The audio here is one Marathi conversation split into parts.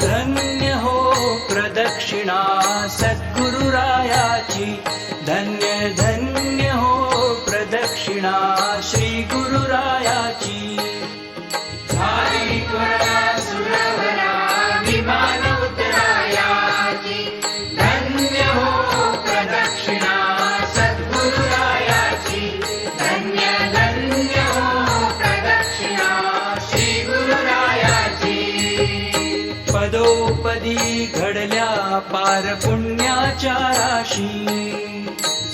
धन्य हो प्रदक्षिणा सद्गुरुरायाची. धन्य धन्य हो प्रदक्षिणा श्री पदोपदी घडल्या पार पुण्याच्या राशी.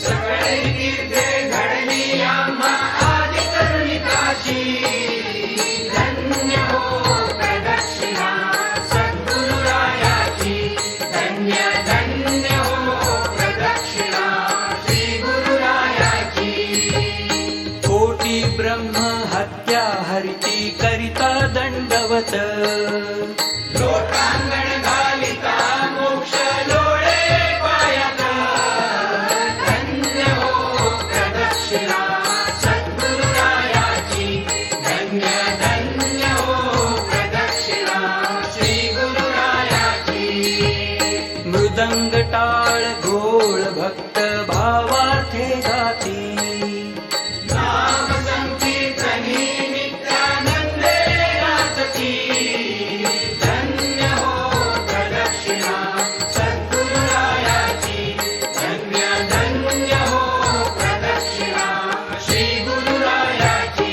सगळे कीर्ते घडली आम्हा धन्य हो प्रदक्षिणा सद्गुरुरायाची. धन्य धन्य हो प्रदक्षिणा श्री गुरुरायाची कोटी ब्रह्म हत्या हरिती करिता दंडवत. धन्य हो प्रदक्षिणा श्री गुरुरायाची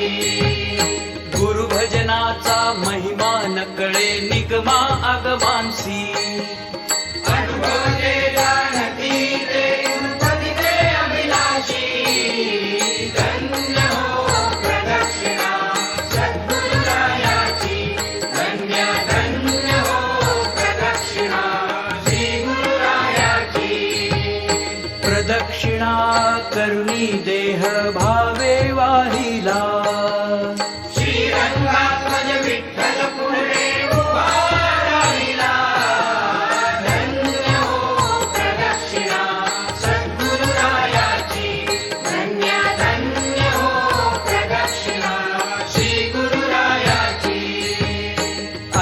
गुरुभजनाचा महिमा नकळे निगमा आगमांसी दक्षिणा करुणी देह भावे वाहिला.